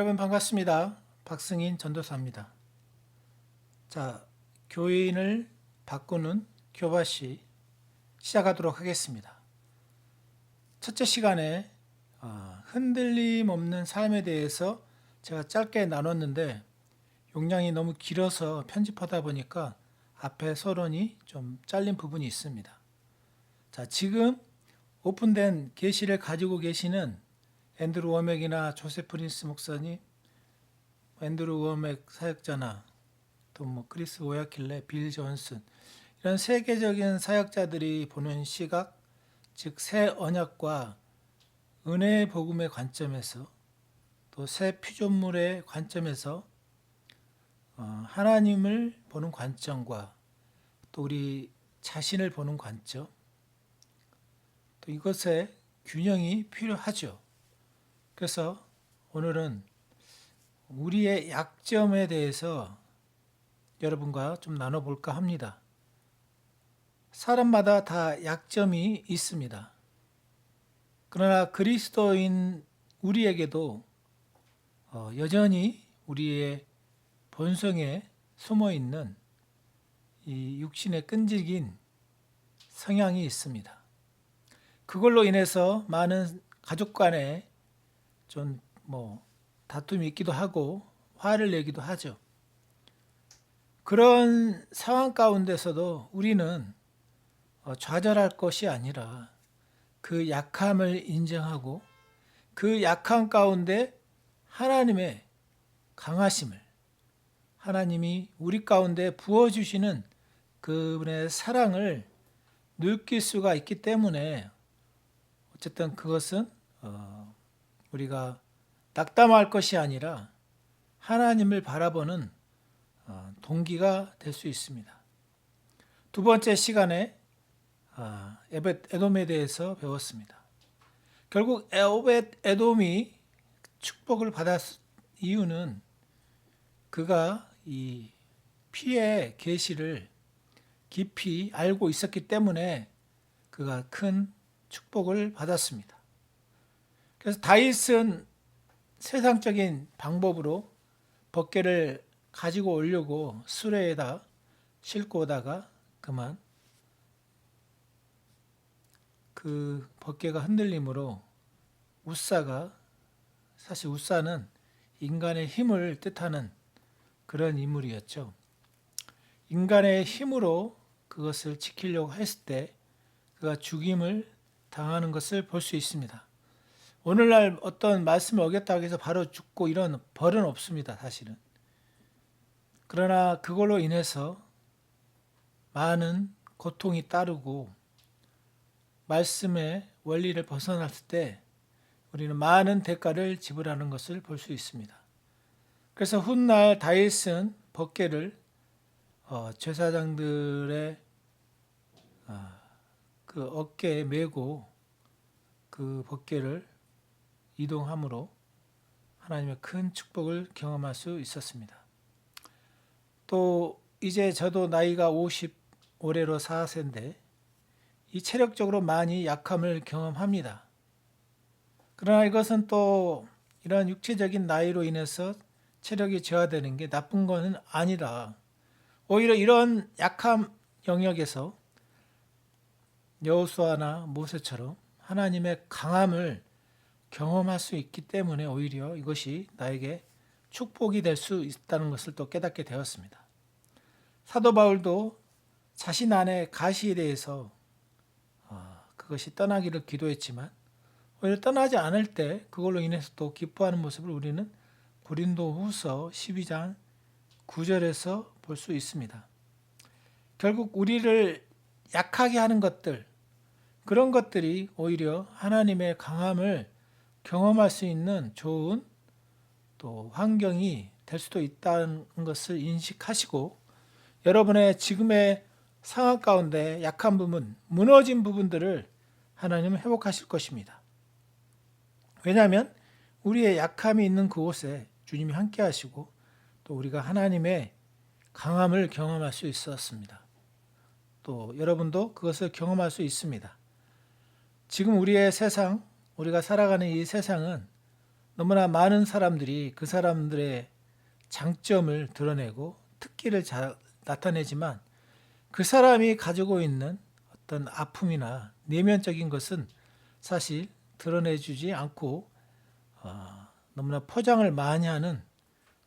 여러분 반갑습니다. 박승인 전도사입니다. 자, 교인을 바꾸는 교과시 시작하도록 하겠습니다. 첫째 시간에 어, 흔들림 없는 삶에 대해서 제가 짧게 나눴는데 용량이 너무 길어서 편집하다 보니까 앞에 서론이 좀 잘린 부분이 있습니다. 자, 지금 오픈된 계시를 가지고 계시는 앤드루 워맥이나 조세 프린스 목사님, 앤드루 워맥 사역자나 또 뭐 크리스 오야킬레, 빌 존슨 이런 세계적인 사역자들이 보는 시각, 즉 새 언약과 은혜의 복음의 관점에서 또 새 피조물의 관점에서 어, 하나님을 보는 관점과 또 우리 자신을 보는 관점 또 이것의 균형이 필요하죠. 그래서 오늘은 우리의 약점에 대해서 여러분과 좀 나눠볼까 합니다. 사람마다 다 약점이 있습니다. 그러나 그리스도인 우리에게도 어, 여전히 우리의 본성에 숨어 있는 이 육신의 끈질긴 성향이 있습니다. 그걸로 인해서 많은 가족 간에 좀뭐 다툼이 있기도 하고 화를 내기도 하죠. 그런 상황 가운데서도 우리는 어, 좌절할 것이 아니라 그 약함을 인정하고 그 약함 가운데 하나님의 강하심을 하나님이 우리 가운데 부어주시는 그분의 사랑을 느낄 수가 있기 때문에 어쨌든 그것은 어, 우리가 낙담할 것이 아니라 하나님을 바라보는 어, 동기가 될 수 있습니다. 두 번째 시간에 아, 에벳 에돔에 대해서 배웠습니다. 결국 에벳 에돔이 축복을 받았 이유는 그가 이 피의 계시를 깊이 알고 있었기 때문에 그가 큰 축복을 받았습니다. 그래서 다윗은 세상적인 방법으로 벗개를 가지고 오려고 수레에다 싣고 오다가 그만 그 벗개가 흔들림으로 우사가 사실 우사는 인간의 힘을 뜻하는 그런 인물이었죠. 인간의 힘으로 그것을 지키려고 했을 때 그가 죽임을 당하는 것을 볼 수 있습니다. 오늘날 어떤 말씀을 어겼다고 해서 바로 죽고 이런 벌은 없습니다, 사실은. 그러나 그걸로 인해서 많은 고통이 따르고 말씀의 원리를 벗어났을 때 우리는 많은 대가를 지불하는 것을 볼 수 있습니다. 그래서 훗날 다윗은 법계를 어, 제사장들의 어, 그 어깨에 메고 그 법계를 이동함으로 하나님의 큰 축복을 경험할 수 있었습니다. 또 이제 저도 나이가 50 올해로 4세인데 이 체력적으로 많이 약함을 경험합니다. 그러나 이것은 또 이러한 육체적인 나이로 인해서 체력이 저하되는 게 나쁜 것은 아니라 오히려 이런 약함 영역에서 여호수아나 모세처럼 하나님의 강함을 경험할 수 있기 때문에 오히려 이것이 나에게 축복이 될 수 있다는 것을 또 깨닫게 되었습니다. 사도 바울도 자신 안에 가시에 대해서 어, 그것이 떠나기를 기도했지만 오히려 떠나지 않을 때 그걸로 인해서 또 기뻐하는 모습을 우리는 고린도 후서 12장 9절에서 볼 수 있습니다. 결국 우리를 약하게 하는 것들 그런 것들이 오히려 하나님의 강함을 경험할 수 있는 좋은 또 환경이 될 수도 있다는 것을 인식하시고 여러분의 지금의 상황 가운데 약한 부분, 무너진 부분들을 하나님은 회복하실 것입니다. 왜냐하면 우리의 약함이 있는 그곳에 주님이 함께 하시고 또 우리가 하나님의 강함을 경험할 수 있었습니다. 또 여러분도 그것을 경험할 수 있습니다. 지금 우리의 세상, 우리가 살아가는 이 세상은 너무나 많은 사람들이 그 사람들의 장점을 드러내고 특기를 자- 나타내지만 그 사람이 가지고 있는 어떤 아픔이나 내면적인 것은 사실 드러내주지 않고 어, 너무나 포장을 많이 하는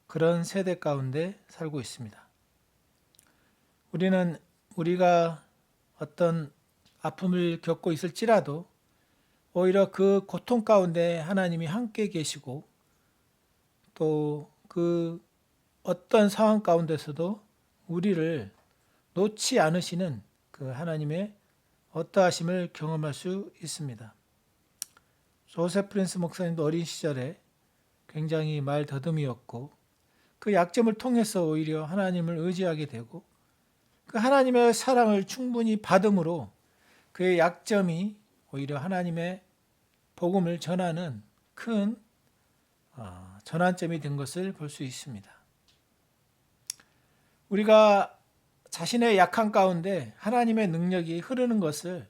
그런 세대 가운데 살고 있습니다. 우리는 우리가 어떤 아픔을 겪고 있을지라도 오히려 그 고통 가운데 하나님이 함께 계시고 또 그 어떤 상황 가운데서도 우리를 놓지 않으시는 그 하나님의 어떠하심을 경험할 수 있습니다. 조세 프린스 목사님도 어린 시절에 굉장히 말 더듬이었고 그 약점을 통해서 오히려 하나님을 의지하게 되고 그 하나님의 사랑을 충분히 받음으로 그의 약점이 오히려 하나님의 복음을 전하는 큰 어, 전환점이 된 것을 볼 수 있습니다. 우리가 자신의 약한 가운데 하나님의 능력이 흐르는 것을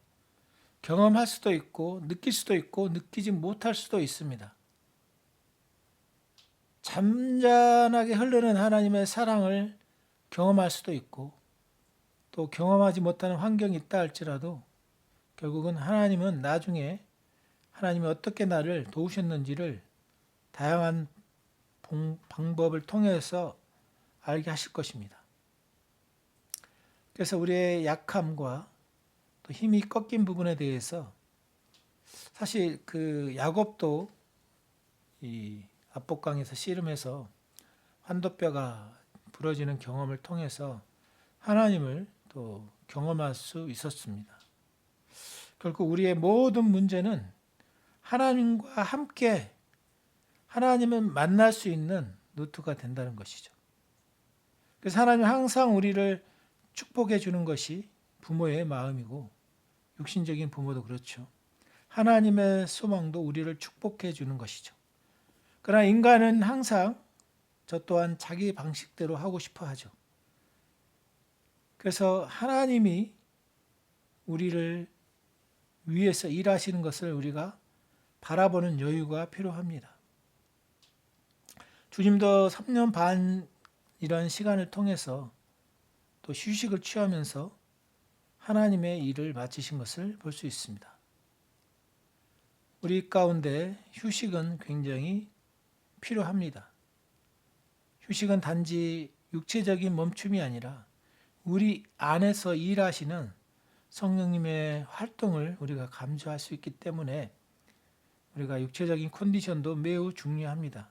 경험할 수도 있고 느낄 수도 있고 느끼지 못할 수도 있습니다. 잠잠하게 흐르는 하나님의 사랑을 경험할 수도 있고 또 경험하지 못하는 환경이 있다 할지라도 결국은 하나님은 나중에 하나님이 어떻게 나를 도우셨는지를 다양한 봉- 방법을 통해서 알게 하실 것입니다. 그래서 우리의 약함과 또 힘이 꺾인 부분에 대해서 사실 그 야곱도 이 압복강에서 씨름해서 환도뼈가 부러지는 경험을 통해서 하나님을 또 경험할 수 있었습니다. 결국 우리의 모든 문제는 하나님과 함께 하나님을 만날 수 있는 루트가 된다는 것이죠. 그래서 하나님 항상 우리를 축복해 주는 것이 부모의 마음이고 육신적인 부모도 그렇죠. 하나님의 소망도 우리를 축복해 주는 것이죠. 그러나 인간은 항상 저 또한 자기 방식대로 하고 싶어 하죠. 그래서 하나님이 우리를 위해서 일하시는 것을 우리가 바라보는 여유가 필요합니다. 주님도 3년 반 이런 시간을 통해서 또 휴식을 취하면서 하나님의 일을 마치신 것을 볼 수 있습니다. 우리 가운데 휴식은 굉장히 필요합니다. 휴식은 단지 육체적인 멈춤이 아니라 우리 안에서 일하시는 성령님의 활동을 우리가 감수할 수 있기 때문에 우리가 육체적인 컨디션도 매우 중요합니다.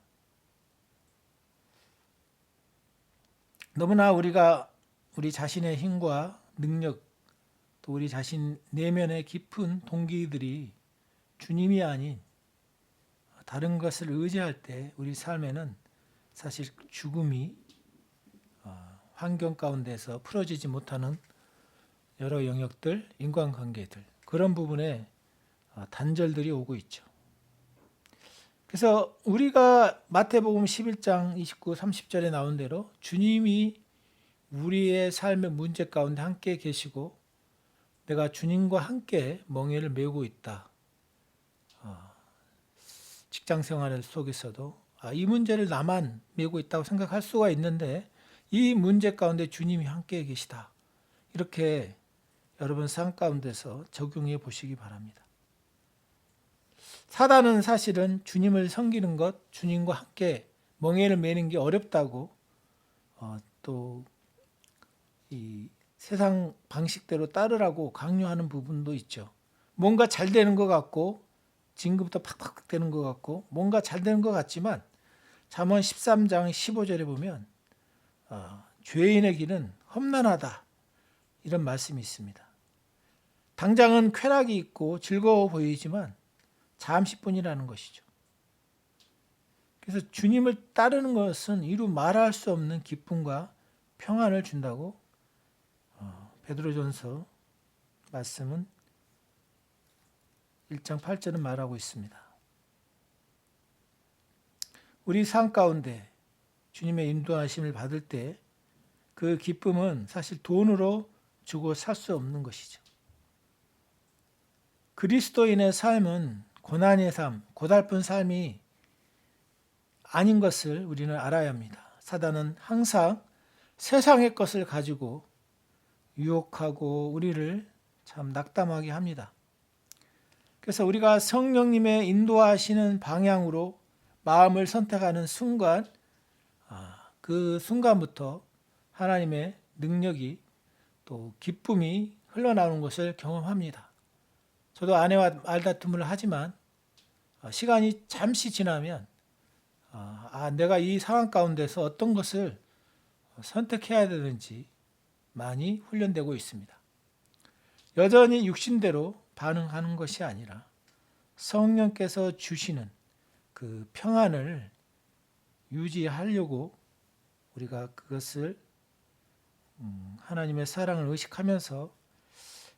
너무나 우리가 우리 자신의 힘과 능력 또 우리 자신 내면의 깊은 동기들이 주님이 아닌 다른 것을 의지할 때 우리 삶에는 사실 죽음이 어, 환경 가운데서 풀어지지 못하는 여러 영역들, 인간관계들 그런 부분에 어, 단절들이 오고 있죠. 그래서 우리가 마태복음 11장 29, 30절에 나온 대로 주님이 우리의 삶의 문제 가운데 함께 계시고 내가 주님과 함께 멍에를 메우고 있다. 어, 직장 생활 속에서도 아, 이 문제를 나만 메고 있다고 생각할 수가 있는데 이 문제 가운데 주님이 함께 계시다. 이렇게 여러분 삶 가운데서 적용해 보시기 바랍니다. 사단은 사실은 주님을 섬기는 것, 주님과 함께 멍에를 매는 게 어렵다고 어, 또이 세상 방식대로 따르라고 강요하는 부분도 있죠. 뭔가 잘 되는 것 같고 진급도 팍팍 되는 것 같고 뭔가 잘 되는 것 같지만 잠언 13장 15절에 보면 어, 죄인의 길은 험난하다 이런 말씀이 있습니다. 당장은 쾌락이 있고 즐거워 보이지만 잠시뿐이라는 것이죠. 그래서 주님을 따르는 것은 이루 말할 수 없는 기쁨과 평안을 준다고 어, 베드로전서 말씀은 1장 8절은 말하고 있습니다. 우리 삶 가운데 주님의 인도하심을 받을 때 그 기쁨은 사실 돈으로 주고 살 수 없는 것이죠. 그리스도인의 삶은 고난의 삶, 고달픈 삶이 아닌 것을 우리는 알아야 합니다. 사단은 항상 세상의 것을 가지고 유혹하고 우리를 참 낙담하게 합니다. 그래서 우리가 성령님의 인도하시는 방향으로 마음을 선택하는 순간, 아, 그 순간부터 하나님의 능력이 또 기쁨이 흘러나오는 것을 경험합니다. 저도 아내와 말다툼을 하지만 어, 시간이 잠시 지나면 어, 아, 내가 이 상황 가운데서 어떤 것을 선택해야 되는지 많이 훈련되고 있습니다. 여전히 육신대로 반응하는 것이 아니라 성령께서 주시는 그 평안을 유지하려고 우리가 그것을 음, 하나님의 사랑을 의식하면서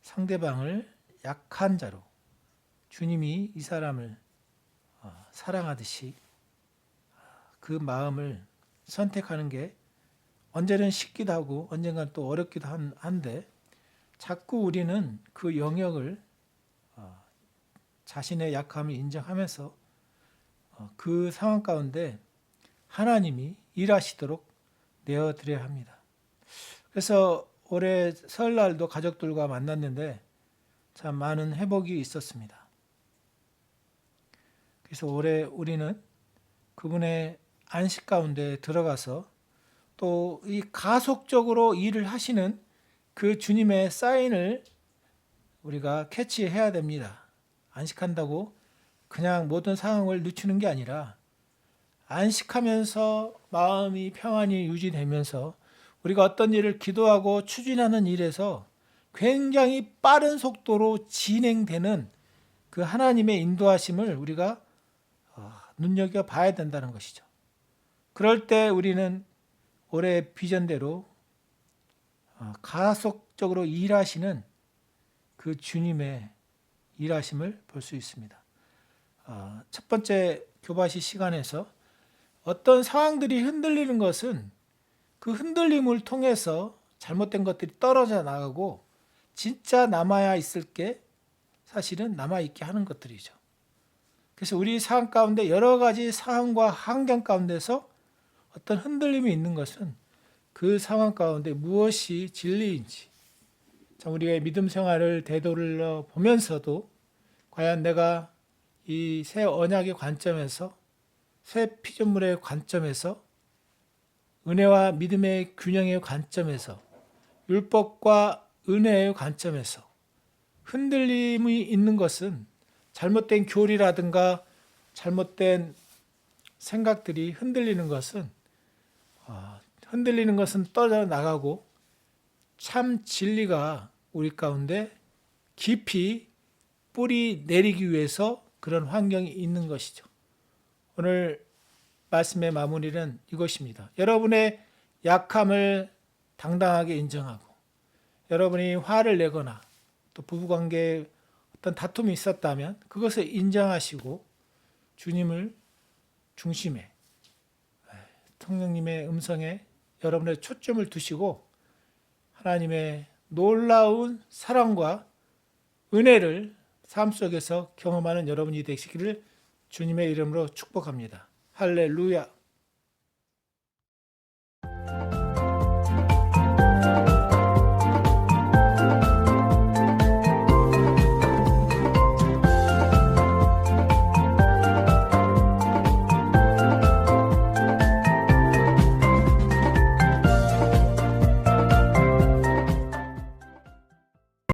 상대방을 약한 자로 주님이 이 사람을 어, 사랑하듯이 그 마음을 선택하는 게 언제는 쉽기도 하고 언젠간 또 어렵기도 한- 한데 자꾸 우리는 그 영역을 어, 자신의 약함을 인정하면서 어, 그 상황 가운데 하나님이 일하시도록 내어드려야 합니다. 그래서 올해 설날도 가족들과 만났는데 참 많은 회복이 있었습니다. 그래서 올해 우리는 그분의 안식 가운데 들어가서 또 이 가속적으로 일을 하시는 그 주님의 사인을 우리가 캐치해야 됩니다. 안식한다고 그냥 모든 상황을 늦추는 게 아니라 안식하면서 마음이 평안이 유지되면서 우리가 어떤 일을 기도하고 추진하는 일에서 굉장히 빠른 속도로 진행되는 그 하나님의 인도하심을 우리가 어, 눈여겨 봐야 된다는 것이죠. 그럴 때 우리는 올해 비전대로 어, 가속적으로 일하시는 그 주님의 일하심을 볼 수 있습니다. 어, 첫 번째 교과시 시간에서 어떤 상황들이 흔들리는 것은 그 흔들림을 통해서 잘못된 것들이 떨어져 나가고 진짜 남아야 있을 게 사실은 남아 있게 하는 것들이죠. 그래서 우리 상황 가운데 여러 가지 상황과 환경 가운데서 어떤 흔들림이 있는 것은 그 상황 가운데 무엇이 진리인지 참 우리의 믿음 생활을 되돌려 보면서도 과연 내가 이 새 언약의 관점에서 새 피조물의 관점에서 은혜와 믿음의 균형의 관점에서 율법과 은혜의 관점에서 흔들림이 있는 것은 잘못된 교리라든가 잘못된 생각들이 흔들리는 것은 어, 흔들리는 것은 떨어져 나가고 참 진리가 우리 가운데 깊이 뿌리 내리기 위해서 그런 환경이 있는 것이죠. 오늘 말씀의 마무리는 이것입니다. 여러분의 약함을 당당하게 인정하고 여러분이 화를 내거나 또 부부관계에 어떤 다툼이 있었다면 그것을 인정하시고 주님을 중심에 성령님의 음성에 여러분의 초점을 두시고 하나님의 놀라운 사랑과 은혜를 삶 속에서 경험하는 여러분이 되시기를 주님의 이름으로 축복합니다. 할렐루야.